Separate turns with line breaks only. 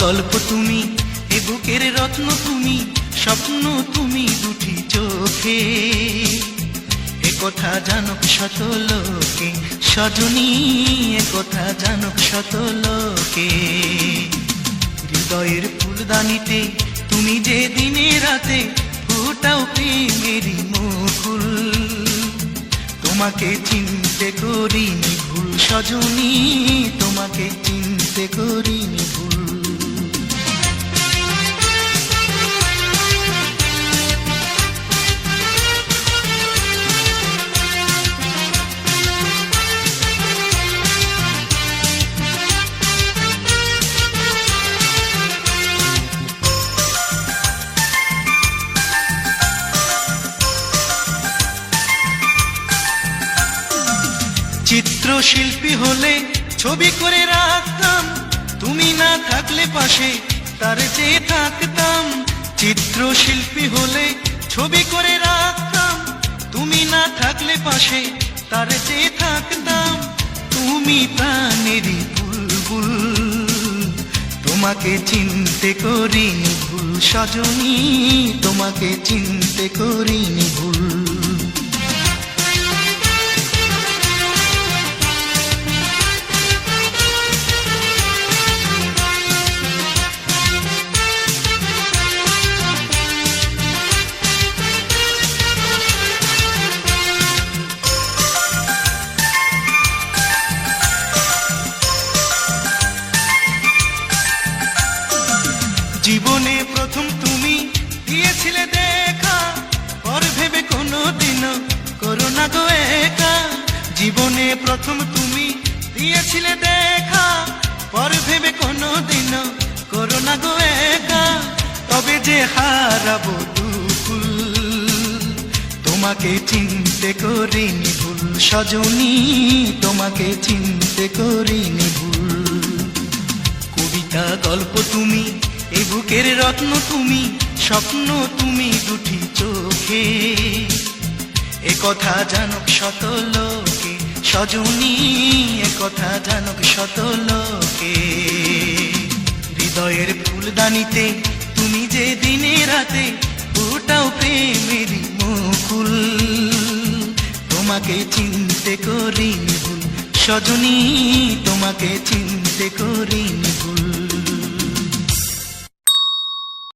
গল্প তুমি, এ বুকের রত্ন তুমি, স্বপ্ন তুমি দুটি চোখে। এ কথা জানক শত লোকে, সজনী, এ কথা জানক শত লোকে। হৃদয়ের ফুলদানিতে তুমি যে দিনে রাতে ফোটাও প্রেমেরই মুকুল তোমাকে চিনতে করিনি ভুল সজনী তোমাকে চিনতে করিনি ভুল চিত্রশিল্পী হলে ছবি করে রাখতাম। তুমি না থাকলে পাশে তার চেয়ে থাকতাম। চিত্রশিল্পী হলে ছবি করে রাখতাম। তুমি না থাকলে পাশে তার চেয়ে থাকতাম। তুমি প্রাণেরই বুলবুল, তোমাকে চিনতে করিনি ভুল সজনী, তোমাকে চিনতে করিনি ভুল জীবনে প্রথম তুমি দিয়েছিলে দেখা, পর ভেবে কোনো দিন করোনা গো একা। জীবনে প্রথম তুমি দিয়েছিলে দেখা, পর ভেবে কোনো দিন করোনা গো একা। তবে যে হারাবো দুকুল তোমাকে চিনতে করিনি ভুল, সজনী, তোমাকে চিনতে করিনি ভুল। কবিতা, গল্প তুমি এ বুকের রত্ন তুমি, স্বপ্ন তুমি দুটি চোখে। এ কথা জানক শত লোকে, সজনী, এ কথা জানক শত লোকে। হৃদয়ের ফুলদানিতে তুমি যে দিনে রাতে ওটাও প্রেমেরই মুকুল। তোমাকে চিনতে করিনি ভুল, সজনী, তোমাকে চিনতে করিনি ভুল।